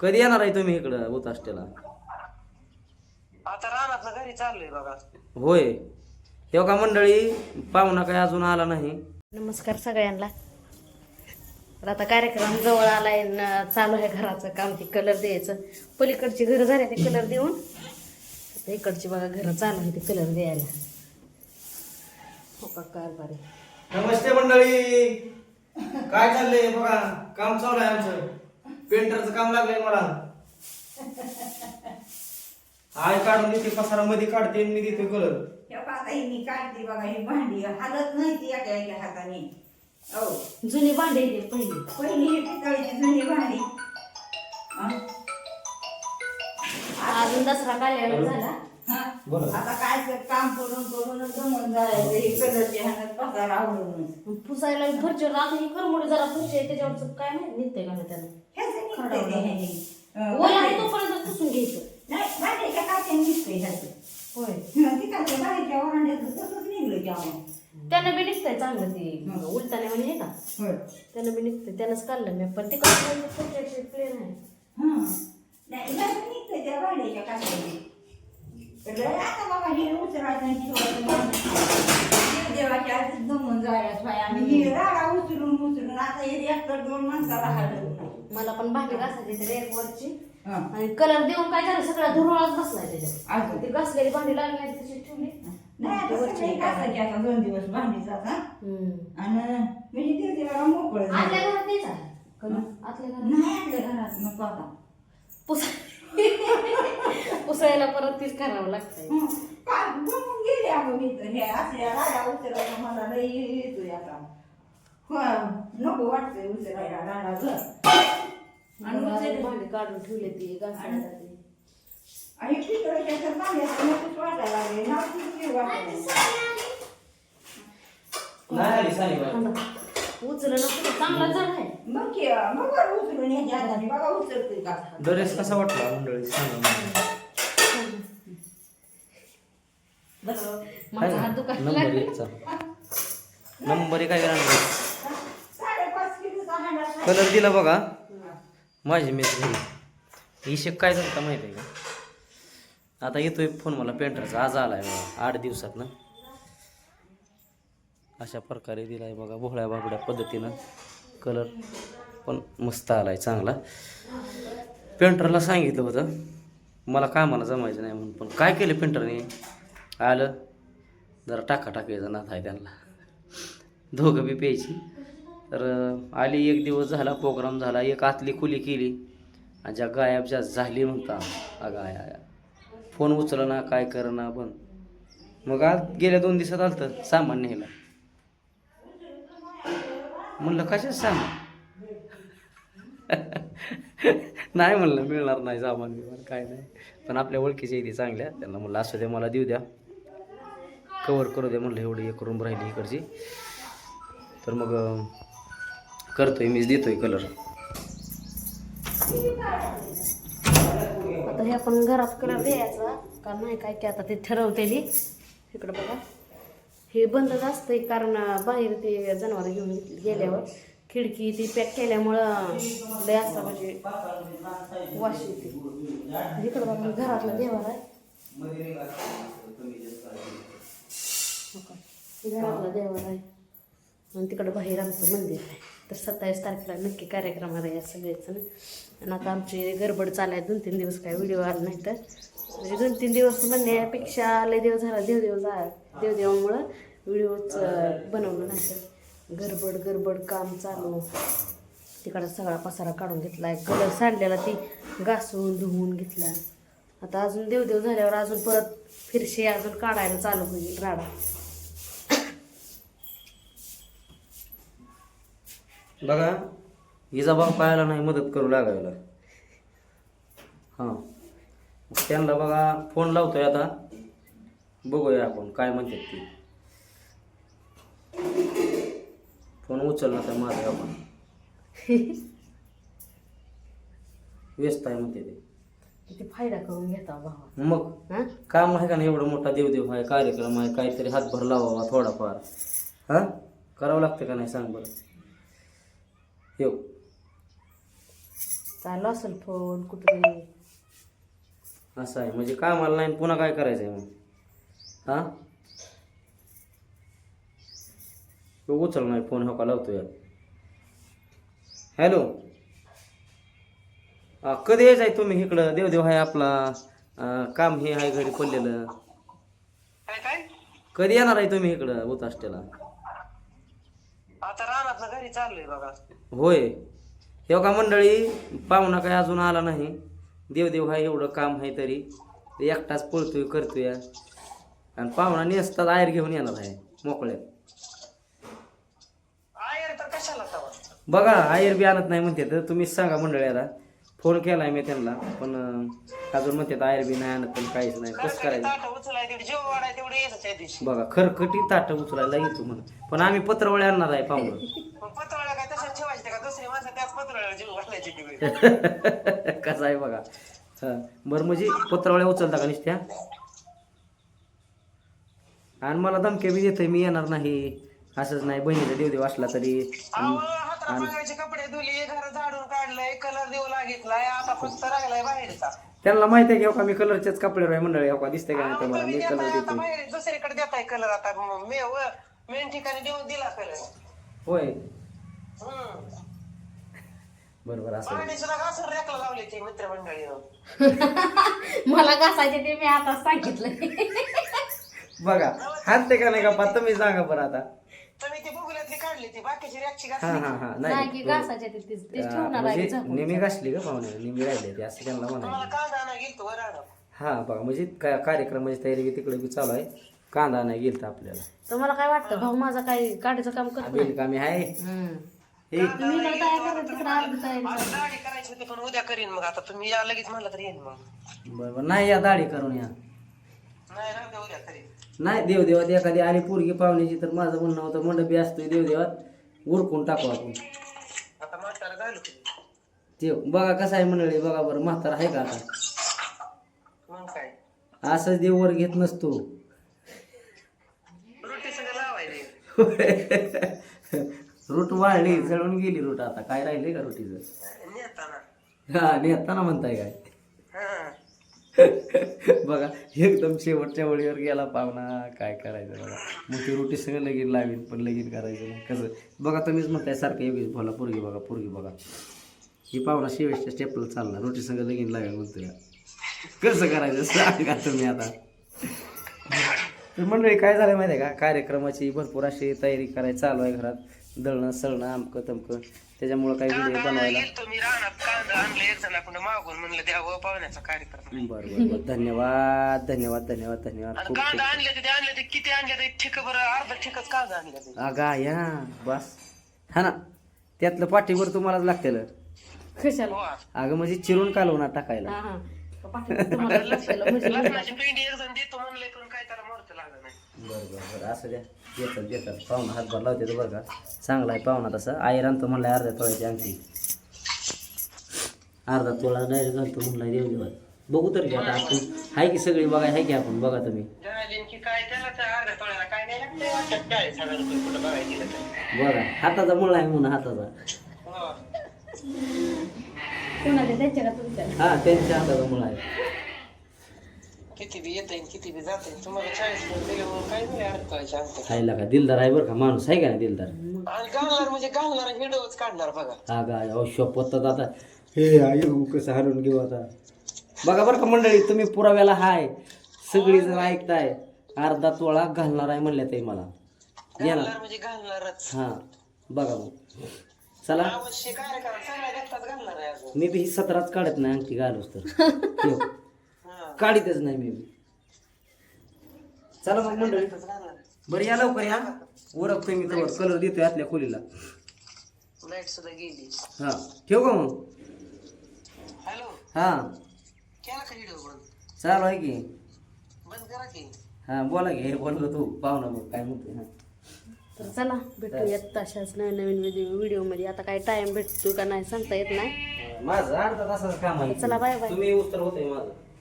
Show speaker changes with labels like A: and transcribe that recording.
A: कधी येणार आहे तुम्ही इकडं उताष्टेला
B: आता रानात घरी चाललोय बघा.
A: होय. तेव्हा का मंडळी पाहुणा काय अजून आला नाही.
C: नमस्कार सगळ्यांना. तर आता कार्यक्रम जवळ आलाय न चालू आहे घराचं काम ते कलर द्यायचं. पलीकडची घरं झाले ते कलर देऊन. आता इकडची बघा घरं चालू आहे ते कलर द्यायला. हो का कारभार आहे
A: नमस्ते मंडळी. काय चाललंय बघा? काम चालू आहे आमचं. पेंटरचं काम लागलंय मला. आय काढून देते पसारा मध्ये काढते आणि मी देते कलर.
D: हे बघा आता ही मी काढते बघा ही भांडी. हालत नाही ती एका एका हाताने. हो.
C: जुनी भांडी पहिली.
D: पहिली ही पितळीची जुनी भांडी. हं?
C: अजून दसरा काढल्यावर झाला.
D: आता काय ते काम करून करून जमून जायचं ही कलरची हातात पसारा आवडून
C: पुसायला फरचीवर आता ही करमुडी जरा फरची आहे त्याच्यावरचं काय नाही निघते का नाही त्यानं
D: ह्याचं निघतंय ते. ह्याने. अं,
C: ओला आहे तोपर्यंत पुसून घ्यायचं.
D: नाही निघतंय ह्याचं.
C: होय.
D: हं, बाहेरच्या वरांड्याचं तसंच निघलं की.
C: त्यानं बी निघतंय चांगलं ते. उलटाने म्हणे हे का?
D: होय.
C: त्यानं बी निघतंय त्यानंच काढलं मी पण ते कसं प्लेन आहे.
D: हं. नाही निघतंय त्या काट्याने तर आता बाबा हे उचलायचं आणि ठेवायचं. आधीच जमून जायला पाहिजे आणि ही राडा उचलून उचलून आता हे एकतर दोन माणसाला नाही
C: मला पण भांडी घासायची रॅक वरची.
D: हं.
C: आणि कलर देऊन काय झालं? सगळा धुरळाच बसलाय त्याच्यात.
D: अजून.
C: ती घासलेली भांडी लागली नाही तशी ठेवली.
D: नाही आता सगळी घासायची. आता दोन दिवस भांडी जाता
C: हम्म.
D: आणि म्हणजे ते देवाला मोकळं झालं.
C: आतल्या घरात नाही झालं कलर आतल्या घरात.
D: नाही आपल्या घरात. नको आता.
C: पुसा पुसायला परत तीच करावं लागतंय.
D: हं. काय गेले अगं मी तर. हे असल्या राडा उचलायला मला लई येतोय आता. हो. नको वाटतंय उचलायला राडा ग आणि उचल-
C: भांडी काढून ठेवले ती घासायला.
D: आणि पितळेच्या तर पाण्याचं नकोच वाटायला लागले नाव वाटायला
A: नाही आली. सारी बाई.
C: उचलणं कुठं चांगला जड आहे
D: मग की मग बरं उचलून ह्याच्या हाताने बघा उचलतोय का?
A: ड्रेस कसा वाटला मंडळी? सांगा मला.
C: माझा हात दुखायला
A: नंबर
C: लागला.
A: एकचा? नंबर एक आहे
D: साडेपाच किलोचा हांडा
A: कलर दिला बघा. माझी मेस घरी हिशेब काय झालं माहिती आहे का? आता येतोय फोन मला पेंटरचा. आज आलाय आठ दिवसात ना. अशा प्रकारे दिलाय बघा भोळ्या बाबड्या पद्धतीनं. कलर पण मस्त आला आहे चांगला. पेंटरला सांगितलं होतं मला कामाला जमायचं नाही म्हणून पण काय केलं पेंटरने आलं जरा टाका टाकायचा नाथ आहे त्यांना. दोघं बी प्यायची. तर आली एक दिवस झाला प्रोग्राम झाला एक आतली खुली केली. आणि ज्या गायब ज्या झाली म्हणता अगं फोन उचलना काय करणं पण. मग आज गेल्या दोन दिवसात आलं तर सामान न्यायला म्हणलं कशाच सामान? नाही म्हणलं मिळणार नाही सामान बिमान काय नाही. पण आपल्या ओळखीच्या इथे चांगल्या. त्यांना म्हणलं असू द्या मला देऊ द्या. कवर करू द्या म्हणलं एवढी एक रूम राहिली इकडची. तर मग करतोय मीच देतोय कलर
C: आता हे आपण घरात कलर द्यायचा का नाही काय की आता ते ठरवतेली. इकडं बघा. हे बंदच असतंय कारण बाहेर ते जनावर घेऊन गेल्यावर खिडकी ती पॅक केल्यामुळं लय असं म्हणजे वाश येते इकडं बघा घरातला देवाला आहे. घरातला देवाला आहे. आणि तिकडं बाहेर आमचं मंदिर आहे. तर सत्तावीस तारखेला नक्की कार्यक्रम आहे या सगळेच आणि आता आमची गडबड चालाय दोन तीन दिवस काय व्हिडिओ आला नाही तर. म्हणजे दोन तीन दिवस म्हणण्यापेक्षा लय दिवस झाला देवदेव जा देवदेवामुळं व्हिडिओच बनवलं नाही. तर गडबड गडबड काम चालू. तिकडं सगळा पसारा काढून घेतला. आहे कलर सांडलेला ती घासून धुवून घेतला. आता अजून देवदेव झाल्यावर अजून परत फिरशी अजून काढायला चालू होईल राडा.
A: बघा हिचा भाव पाहायला नाही मदत करू लागायला. हां. त्यांना बघा फोन लावतोय आता. बघूया आपण काय म्हणतात ती. फोन उचलला तर माझा आपण व्यस्त आहे म्हणते ते.
C: किती फायदा करून घेता भावा.
A: मग
C: हा?
A: काम आहे का नाही एवढा मोठा देवदेव आहे कार्यक्रम आहे काहीतरी हातभर लावावा थोडाफार. हां? करावं लागतं का नाही सांग बरं. येऊ.
C: चालू असेल फोन कुठे
A: असं आहे. म्हणजे कामाला नाही आणि पुन्हा काय करायचं आहे मग? हा? तो उचल नाही फोन हो का? लावतोय. हॅलो? हा, कधी यायचं आहे तुम्ही इकडं? देवदेव आहे आपला. काम हे आहे घरी पडलेलं.
B: काय काय?
A: कधी येणार आहे तुम्ही इकडं
B: रानात घरी चाललोय बघा.
A: होय. हे का मंडळी पाहुणा काय अजून आला नाही. देवदेव हा एवढं काम आहे तरी ते एकटाच पळतोय करतोय. आणि पाहुणा नेसतात आयर घेऊन येणार आहे
B: तवा?
A: बघा आयर बी आणत नाही म्हणते तर तुम्हीच सांगा मंडळी आता. फोन केलाय मी त्यांना पण अजून म्हणते आयर बी नाही आणत पण काहीच नाही कसं करायचं? बघा खरकटी ताट उचलायला येतो म्हणा पण आम्ही पत्रवळे आणणार आहे
B: की?
A: कसं आहे बघा. बरं म्हणजे पत्रवळ्या उचलता का नुसत्या? आणि मला धमके बी देतोय मी येणार नाही. असंच नाही बहिणीचा देवदेव असला तरी.
B: कपडे धुले झाडून काढलंय कलर देऊ लागितलाय आता फक्त राहिलाय बाहेरचा.
A: त्यांना माहिती आहे की हो का मी कलरच्याच कपडे आहे मंडळी हो का दिसते का नाही तुम्हाला?
B: तुम्ही
A: मी कलर देतो
B: बाहेर दुसरीकडे देताय कलर आता. म- मे व मेन ठिकाणी देऊन दिला कलर
A: होय.
B: हम्म.
A: बरोबर असं.
B: पाणी सुद्धा घासून रेकला लावली ती मित्रमंडळीनं
C: मला घासायचे ते मी आता सांगितलं
A: बघा हात का नाही का पा तुम्ही सांगा बरं आता.
B: ती काढली ती बाकीची रॅकची
A: हा
B: घातली
A: हा हा.
C: नाही की
A: नाही
C: घासायचे ते तेच तेच
A: अं,
C: ठेवणार आहे
A: म्हणजे
C: झाकून.
A: नेहमी घासली का पाहुणे? नेहमी राहिले ते असं त्यांना
B: तुम्हाला
A: म्हणायचं
B: कांदा गेलतो.
A: हा बघा म्हणजे काय कार्यक्रमाची तयारी बी तिकडे बी चालू आहे. कांदा नाही गेलता आपल्याला.
C: तुम्हाला काय वाटतं? भाऊ माझा काही गाडीचं काम करत नाही?
A: बिल कामी आहे.
C: हम्म.
A: हे
C: तुम्ही नाही काय करत तिकडे अर्धी तयारी
B: मला दाढी करायची होती पण उद्या करीन मग. आता तुम्ही या लगेच म्हणलं तर येईन मग.
A: बरोबर नाही या दाढी करून या.
B: नाही राहू द्या उद्या करीन.
A: नाही देवदेवात एखादी आली पोरगी पाहुण्याची तर माझं म्हणणं होतं मंडपी असतोय देवदेवात उरकून टाकू आपण. ते बघा कसं आहे मंडळी बघा बरं म्हातारा आहे का आता? असंच देव वर घेत नसतो.
B: रोटी
A: वाढली चढून गेली रूट आता. काय राहिले का रोटीचं?
B: नेताना.
A: हा नेताना म्हणताय काय? बघा एकदम शेवटच्या वळीवर गेला पाहुणा. काय करायचं बघा? मग ती रोटी सगळं लगीन लावीन पण लगीन करायचं नाही. कसं? बघा तुम्हीच म्हणताय सारखं योगेश बोला पोरगी बघा पोरगी बघा. ही पाहुणा शेवटच्या स्टेपला चालला. रोटी सगळं लगीन लावेल म्हणतोय. कसं करायचं? सांगा तुम्ही आता. तर मंडळी काय झालं माहिती आहे का? कार्यक्रमाची भरपूर अशी तयारी करायची चालू आहे घरात. दळणं सळणं आमकं तमकं. त्याच्यामुळं काही व्हिडिओ बनवायला
B: मी रानात कांदा आणलं एक जणाकडून मागून म्हणलं द्यावं पाहुण्याचा कार्यक्रम
A: बरं बरं बरं. धन्यवाद धन्यवाद धन्यवाद धन्यवाद.
B: आणि
A: खूप
B: कांदा आणले ते आणले ते किती आणले ते? ठिक बरं अर्धा ठिकच कांदा आणले ते.
A: अगा या बस. हा ना त्यातलं पाठीवर तुम्हालाच लागतेल.
C: कशाला.
A: अगं म्हणजे चिरून कालवणार टाकायला.
C: हा हा. पाठीमागे तुम्हाला लक्षाला म्हणजे
B: लग्नाची पिंडी एक जण देतो म्हणले पण काय त्याला मुहूर्त लागला नाही.
A: बरं बरं बरं असं द्या. देतात देतात पाहुणा हातभार लावते तर बरं का चांगला आहे पाहुणा तसा. आयर आणतो म्हणलाय अर्ध्या तोळ्याची अंगठी. अर्धा तोळा डायरेक्ट घालतो म्हणलाय देव देवा बघू तर घ्या आता आपण. हाय की सगळी बघा हाय की आपण बघा तुम्ही.
B: जनालीन की काय त्याला त्या अर्ध्या तोळ्याला काय नाही लागते. वाटत चाळीस हजार रुपये कुठं बघायला गेलं तर.
A: बघा हाताचा मुळा आहे म्हणून हाताचा.
B: हो.
C: कोणाच्या त्यांच्या का तुमच्या?
A: हा त्यांच्या हाताचा मुळा आहे
B: किती बी येत किती बी जात तुम्हाला चाळीस रुपये नाही अडकायचे
A: खायला का? दिलदार आहे बरं का माणूस? आहे का नाही दिलदार?
B: आणि म्हणजे घालणार हिडोच काढणार बघा.
A: हा शपथ आता. हे आयु कसं हलवून घेऊ आता? बघा बरं का मंडळी तुम्ही पुराव्याला हाय. सगळी जण ऐकताय अर्धा तोळा घालणार आहे म्हणल्या ते मला. येणार
B: घालणार म्हणजे घालणारच.
A: हा बघा मग. चला.
B: अवश्य कार्यक्रम सगळ्या देखतात घालणार आहे अजून
A: मी बी ही सतराच काढत नाही अंगठी घालूच तर. ठेव.
B: हा
A: काढीतच नाही मी बी. चला मग मंडळी.
B: घालणार
A: बरं या लवकर या. ओळखतोय मी तर कलर देतोय आतल्या खोलीला.
B: लाइट सुद्धा गेली.
A: हा. ठेव का मग?
B: हॅलो.
A: हा.
B: केला का व्हिडिओ बंद
A: चालू आहे की.
B: बंद करा की.
A: हा बोला की हे बोललो तू पाहुणा बघ काय म्हणतोय हा.
C: तर चला भेटूयात तशाच नवीन नवीन व्हिडिओ व्हिडिओमध्ये आता काय टाइम भेटतो का नाही सांगता येत नाही.
A: माझं अर्धा तासाचं काम आहे.
C: चला, बाय, बाय.
A: तुम्ही उत्तर होते माझं.